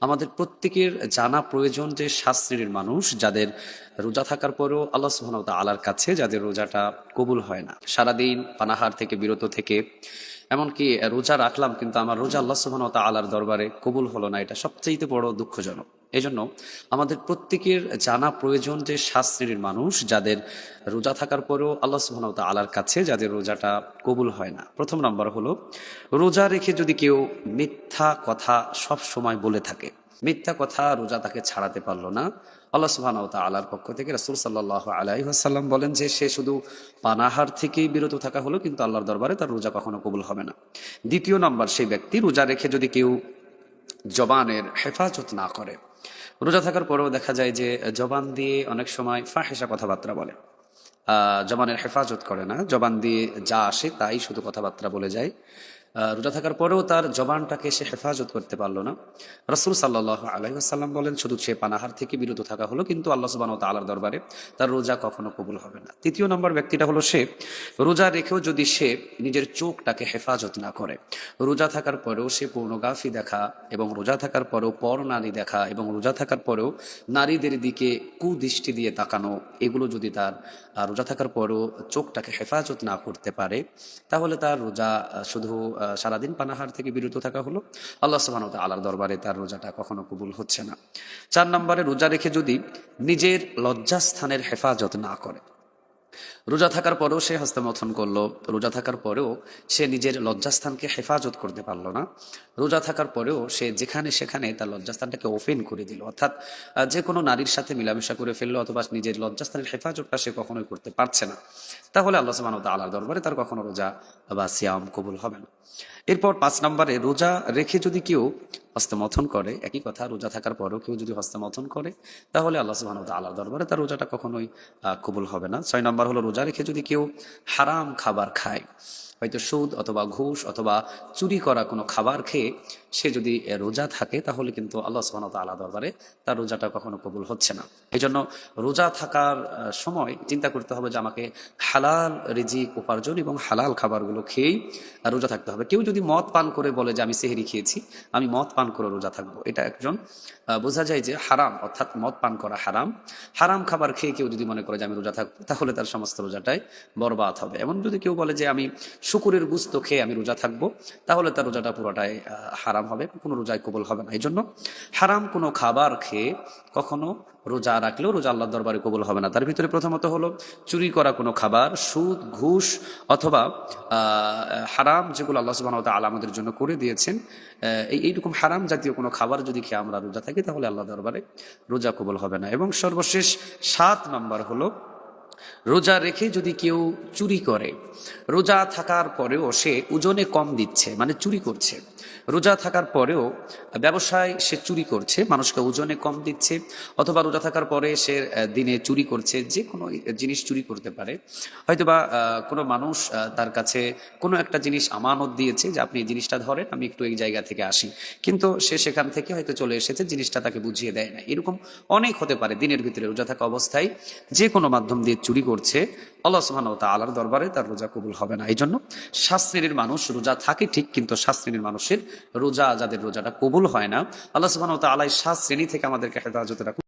আমাদের প্রত্যেকের জানা প্রয়োজন যে সাত শ্রেণির মানুষ যাদের রোজা থাকার পরেও আল্লাহ সুহান আলার কাছে যাদের রোজাটা কবুল হয় না। সারাদিন পানাহার থেকে বিরত থেকে এমনকি রোজা রাখলাম, কিন্তু আমার রোজা আল্লাহ সুহান আলার দরবারে কবুল হলো না। এটা সবচেয়ে বড় দুঃখজনক। এই জন্য আমাদের প্রত্যেকের জানা প্রয়োজন যে সাত শ্রেণির মানুষ যাদের রোজা থাকার পরেও আল্লাহ সুহান আলার কাছে যাদের রোজাটা কবুল হয় না। প্রথম নম্বর হলো, রোজা রেখে যদি কেউ মিথ্যা কথা সব সময় বলে থাকে মিথ্যা কথা রোজা তাকে ছাড়াতে পারল না। আল্লাহ সুবহান আল্লাহর পক্ষ থেকে রাসুল সাল্লাহ আলাইসাল্লাম বলেন যে, সে শুধু পানাহার থেকেই বিরত থাকা হলো, কিন্তু আল্লাহর দরবারে তার রোজা কখনো কবুল হবে না। দ্বিতীয় নম্বর, সেই ব্যক্তি রোজা রেখে যদি কেউ জবানের হেফাজত না করে। রোজা থাকার পরেও দেখা যায় যে, জবান দিয়ে অনেক সময় ফাহেসা কথাবার্তা বলে। জবানের হেফাজত করে না। জবান দিয়ে যা আসে তাই শুধু কথাবার্তা বলে যায়। রোজা থাকার পরেও তার জবানটাকে সে হেফাজত করতে পারল না। রসুল সাল্লাহ আলহিহাসাল্লাম বলেন, শুধু সে পানাহার থেকে বিরত থাকা হলো, কিন্তু আল্লাহ সুবান তালার দরবারে তার রোজা কখনো কবুল হবে না। তৃতীয় নম্বর ব্যক্তিটা হলো সে, রোজা রেখেও যদি সে নিজের চোখটাকে হেফাজত না করে, রোজা থাকার পরেও সে পূর্ণগাফি দেখা এবং রোজা থাকার পরেও পর নারী দেখা এবং রোজা থাকার পরেও নারীদের দিকে কুদৃষ্টি দিয়ে তাকানো, এগুলো যদি তার রোজা থাকার পরেও চোখটাকে হেফাজত না করতে পারে, তাহলে তার রোজা শুধু সারাদিন পানাহার থেকে বিরত থাকা হলো। আল্লাহ সুবাহ আল্লাহর দরবারে তার রোজাটা কখনো কবুল হচ্ছে না। চার নম্বরে রোজা রেখে যদি নিজের লজ্জাস্থানের হেফাজত না করে। রোজা থাকার পরেও সে হস্তমথন করল, রোজা থাকার পরেও সে নিজের লজ্জাস্থানকে হেফাজত করতে পারল না। রোজা থাকার পরেও সে যেখানে সেখানে তার লজ্জাস্থানটাকে ওপেন করে দিল। অর্থাৎ যে কোনো নারীর সাথে মিলামেশা করে ফেলল অথবা নিজের লজ্জাস্থানের হেফাজতটা সে কখনোই করতে পারছে না। তাহলে আল্লাহ সুবাহ আল্লাহর দরবারে তার কখনো রোজা বা সিয়াম কবুল হবে না। এরপর পাঁচ নম্বরে, রোজা রেখে যদি কেউ হস্তমথন করে, একই কথা, রোজা থাকার পরেও কেউ যদি হস্তমথন করে, তাহলে আল্লাহ সুবাহ আল্লাহর দরবারে তার রোজাটা কখনোই কবুল হবে না। ছয় নম্বর হলো, রোজা রেখে যদি কেউ হারাম খাবার খায় হয়তো সুদ অথবা ঘুষ অথবা চুরি করা কোনো খাবার খেয়ে সে যদি রোজা থাকে, তাহলে কিন্তু আল্লাহ সুবাহ আল্লাহ দরবারে তার রোজাটা কখনো কবুল হচ্ছে না। এই জন্য রোজা থাকার সময় চিন্তা করতে হবে যে আমাকে হালাল রিজিক, উপার্জন এবং হালাল খাবারগুলো খেয়েই রোজা থাকতে হবে। কেউ যদি মদ পান করে বলে যে আমি সেহেরি খেয়েছি, আমি মদ পান করে রোজা থাকব। এটা একজন বোঝা যায় যে হারাম, অর্থাৎ মদ পান করা হারাম। হারাম খাবার খেয়ে কেউ যদি মনে করে যে আমি রোজা থাকব, তাহলে তার সমস্ত রোজাটাই বরবাদ হবে। এমন যদি কেউ বলে যে আমি শুকুরের গুস্ত খেয়ে আমি রোজা থাকব, তাহলে তার রোজাটা পুরোটাই হারাম হবে, কোনো রোজায় কবল হবে না। এই জন্য হারাম কোনো খাবার খেয়ে কখনো রোজা রাখলেও রোজা আল্লাহর দরবারে কবুল হবে না। তার ভিতরে প্রথমত হলো চুরি করা কোনো খাবার, সুদ, ঘুষ অথবা হারাম যেগুলো আল্লাহ সুবাহ তালা আমাদের জন্য করে দিয়েছেন এই এইরকম হারাম জাতীয় কোনো খাবার যদি খেয়ে আমরা রোজা থাকি, তাহলে আল্লাহ দরবারে রোজা কবুল হবে না। এবং সর্বশেষ সাত নম্বর হলো রোজা রেখে যদি কেউ চুরি করে, রোজা থাকার পরেও সে ওজনে কম দিচ্ছে মানে চুরি করছে। রোজা থাকার পরেও ব্যবসায় সে চুরি করছে, মানুষকে ওজনে কম দিচ্ছে, অথবা রোজা থাকার পরে সে দিনে চুরি করছে, যে কোনো জিনিস চুরি করতে পারে। হয়তোবা কোনো মানুষ তার কাছে কোনো একটা জিনিস আমানত দিয়েছে যে আপনি এই জিনিসটা ধরেন, আমি একটু এই জায়গা থেকে আসি। কিন্তু সে সেখান থেকে হয়তো চলে এসেছে, জিনিসটা তাকে বুঝিয়ে দেয় না এরকম অনেক হতে পারে দিনের ভিতরে রোজা থাকা অবস্থায়। যে কোনো মাধ্যম দিয়ে চুরি করছে, আল্লাহ সুবহান আল্লাহর দরবারে তার রোজা কবুল হবে না। এই জন্য শাস্ত্রীর মানুষ রোজা থাকে ঠিক, কিন্তু শাস্ত্রীর মানুষের রোজা, যাদের রোজাটা কবুল হয় না, আল্লাহ সুবহান আল্লাহ সাত শ্রেণি থেকে আমাদেরকে হেদাজতে রাখুন।